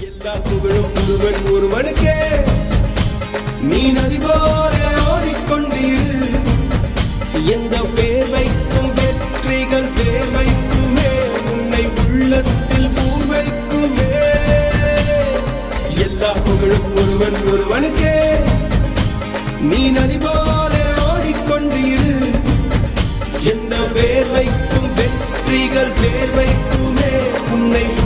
எல்லா புகழும் முருகன் ஒருவனுக்கே. நீ நதி போல ஓடிக்கொண்டீர். எந்த பேர் வைக்கும் வெற்றிகள் பேர் வைக்குமே உன்னை உள்ளத்தில் பூர் வைக்குமே எல்லா புகழும் ஒருவன் ஒருவனுக்கே. நீ நதி போல ஓடிக்கொண்டீர். எந்த பேர் வைக்கும் வெற்றிகள் பேர் உன்னை